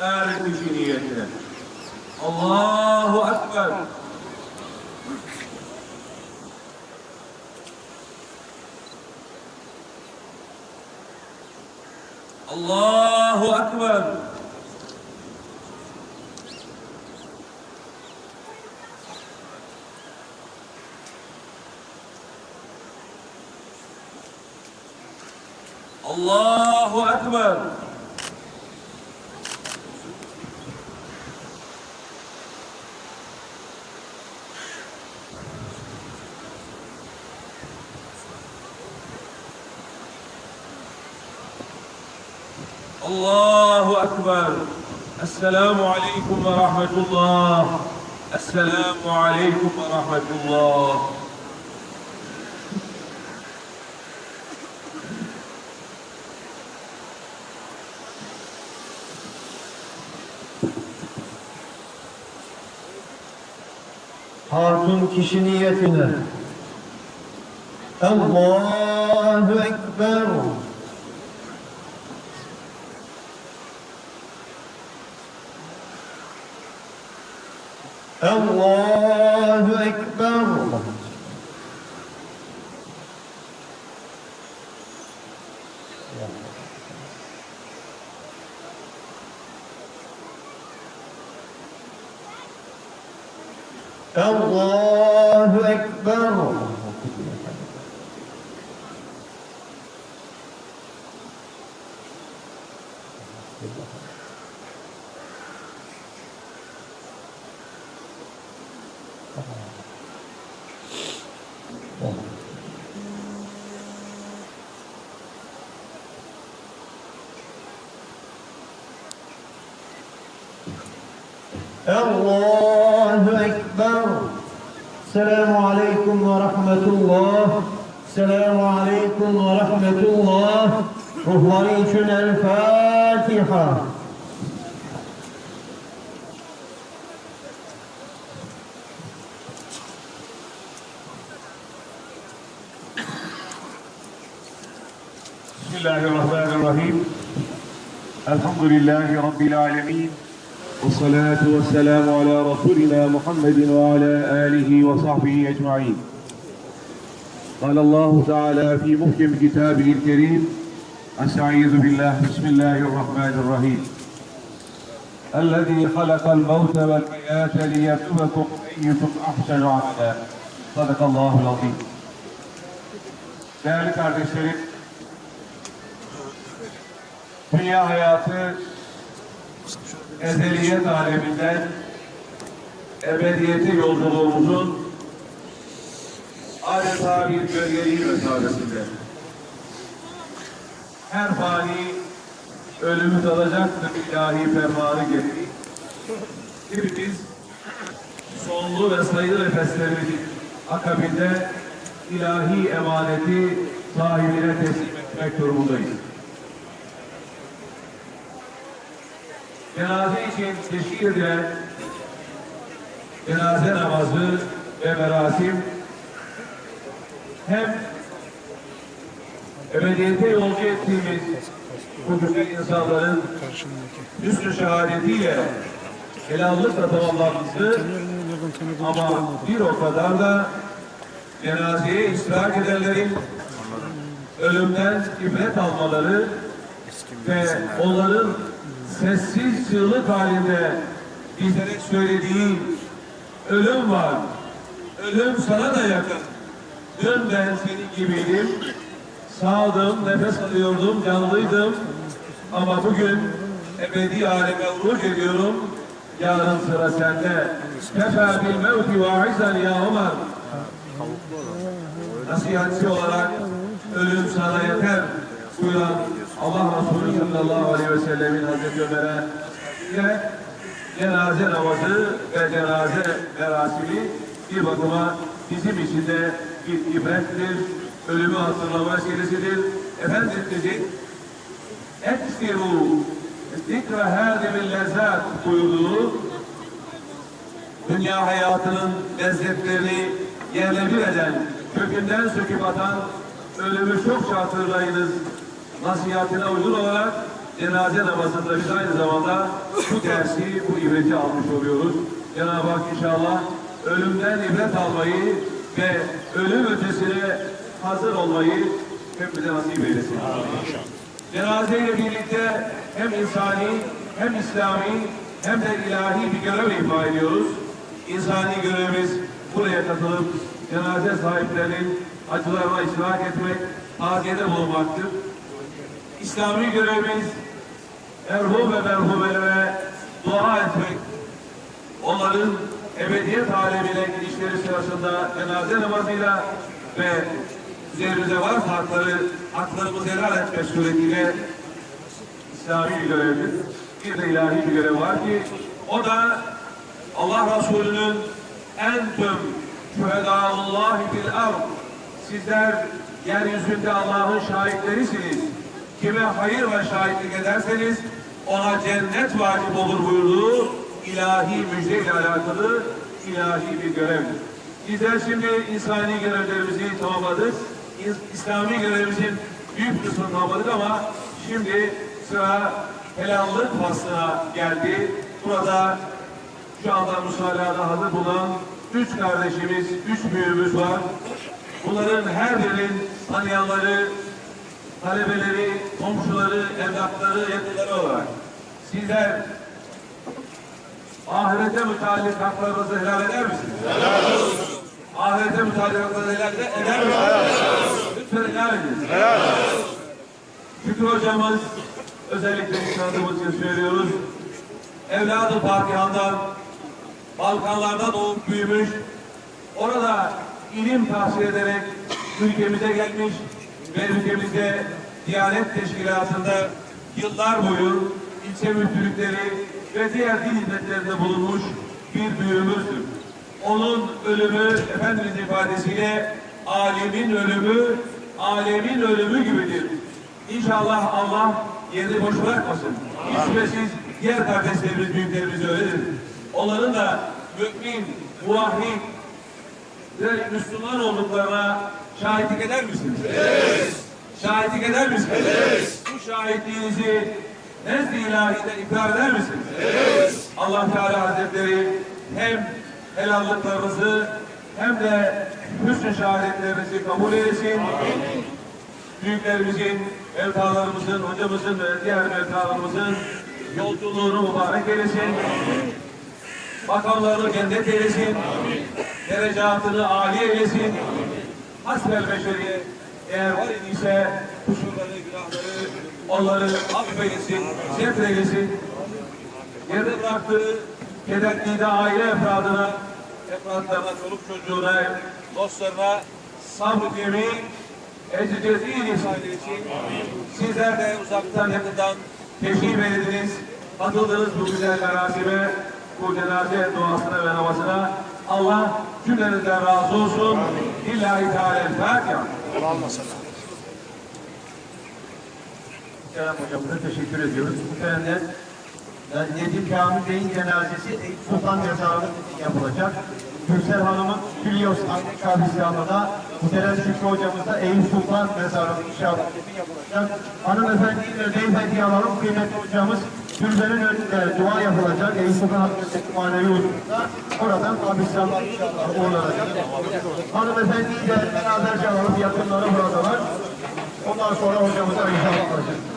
her kişi niyetine. Allahu Ekber. Allahu Ekber. Allahu Ekber. الله أكبر السلام عليكم ورحمة الله السلام عليكم ورحمة الله Hatun kişi niyetine. Allahu Ekber. Allahu Ekber. Allahu Ekber. Allahu Ekber. الله أكبر. السلام عليكم ورحمة الله. السلام عليكم ورحمة الله. وهريشنا الفاتحة. بسم الله الرحمن الرحيم. الحمد لله رب العالمين. والصلاة والسلام على رسولنا محمد وعلى آله وصحبه أجمعين. قال الله تعالى في محكم كتابه الكريم أستعيذ بالله بسم الله الرحمن الرحيم. الذي خلق الموت والحياة ليبلوكم أيكم أحسن عملا. صدق الله العظيم. Değerli kardeşlerim, dünya hayatı ezeliyet aleminden ebediyete yolculuğumuzun adeta bir gölgeliği mesafesinde. Her fani ölümü tadacaktır ilahi fermanı gereği. Hepimiz sonlu ve sayılı nefeslerimizin akabinde ilahi emaneti sahibine teslim etmek durumundayız. Cenaze için teşkil edilen cenaze namazı ve merasim hem ebediyete yolcu ettiğimiz bu güzel insanların hüsnü şehadetiyle helallıkla tamamlanması ama bir o kadar da cenazeye iştirak edenlerin ölümden ibret almaları ve onların sessiz çığlık halinde bizlere söylediği ölüm var. Ölüm sana da yakın. Dün ben senin gibiydim. Sağdım, nefes alıyordum, canlıydım. Ama bugün ebedi aleme uruç ediyorum. Yarın sıra sende. Kefer bil mevti vaizan ya Ömer. Nasihatçi olarak ölüm sana yeter buyuran Allah Resulü sallallahu aleyhi ve sellemin Hazreti Ömer'e yine cenaze namazı ve cenaze merasimi bir bakıma bizim için de bir ibrettir, ölümü hatırlama meselesidir. Efendimizin eksiru zikra hâdemil lezzat buyurduğu dünya hayatının lezzetlerini yerle bir eden, kökünden söküp atan ölümü çokça hatırlayınız nasihatine uygun olarak cenaze namazında biz aynı zamanda bu dersi, bu ibreti almış oluyoruz. Cenab-ı Hak inşallah ölümden ibret almayı ve ölüm ötesine hazır olmayı hepimize nasip eylesin. Cenaze ile birlikte hem insani hem İslami hem de ilahi bir görev ifa ediyoruz. İnsani görevimiz buraya katılıp cenaze sahiplerinin acılarına iştirak etmek, taziyede bulunmaktır. İslami görevimiz merhum ve merhumelere dua etmek, onların ebediyet alemine gidişleri sırasında cenaze namazıyla ve üzerimize var hakları, haklarımızı helal etmek suretiyle İslami bir görevdir. Bir de ilahi bir görev var ki o da Allah Resulü'nün en tüm şühedâullâhi fil ard sizler yeryüzünde Allah'ın şahitlerisiniz. Kime hayır ve şahitlik ederseniz ona cennet vacip olur buyurduğu ilahi müjde ile alakalı ilahi bir görevdir. Bizler şimdi insani görevlerimizi tamamladık. İs- İslami görevimizin büyük kısmını tamamladık ama şimdi sıra helallık faslına geldi. Burada şu anda musallada hazır bulunan üç kardeşimiz, üç büyüğümüz var. Bunların her birinin tanıyanları, talebeleri, komşuları, evlatları, yakınları olarak sizler ahirete müteallik haklarınızı helal eder misiniz? Helal olsun. Ahirete müteallik haklarınızı helal eder, misiniz? Lütfen helal edin. Helal Şükrü hocamız özellikle tanıdığımız için söylüyoruz. Evladı Fatiha'ndan Balkanlarda doğup büyümüş. Orada ilim tahsil ederek ülkemize gelmiş ve ülkemizde Diyanet Teşkilatı'nda yıllar boyu ilçe müftülükleri ve diğer din hizmetlerinde bulunmuş bir büyüğümüzdür. Onun ölümü Efendimiz ifadesiyle alemin ölümü, alemin ölümü gibidir. İnşallah Allah yerini boş bırakmasın. Hiç şüphesiz diğer kardeşlerimiz, büyüklerimiz öyledir. Onların da mümin, muvahhid ve Müslüman olduklarına şahitlik eder misiniz? Evet. Şahitlik eder misiniz? Evet. Bu şahitliğinizi nezd-i ilahide ikrar eder misiniz? Evet. Allah Teala Hazretleri hem helallıklarınızı hem de hüsnü şehadetlerinizi kabul eylesin. Büyüklerimizin, evtalarımızın, hocamızın ve diğer evtalarımızın yolculuğunu mübarek eylesin. Makamlarını cennet eylesin. Derecatını âli eylesin. Hasbel beşeriye eğer var idiyse kusurları, günahları onları affeylesin, sefreylesin. Yerde bıraktığı kederliği de aile efradına, efradlarına, çoluk çocuğuna, dostlarına sabrı cemi, ecri eylesin. Sizler de uzaktan yakından teşrif ediniz, katıldınız bu güzel merasime, bu cenaze duasına ve namazına. Allah cümlenizden razı olsun. İllahi Teala-Fatiha. Kerem hocamıza teşekkür ediyoruz. Bu törende e, Necip Kamil Bey'in cenazesi Eyüp Sultan Mezarlığı yapılacak. Gürsel Hanım'ın Külyos Anne Kabristanlı'da Muhterem Şükrü hocamız da Eyüp Sultan Mezarlığı inşallah yapılacak. Hanımefendiyi ve beyefendiyi alalım. Kıymetli hocamız türbenin önünde dua yapılacak. Eyüp Sultan Hazretleri manevi huzurunda. Oradan kabristanlığa inşallah uğurlanacak. Hanımefendiyi de beraberce alalım. Yakınları buradalar. Ondan sonra hocamıza inşallah alacağız.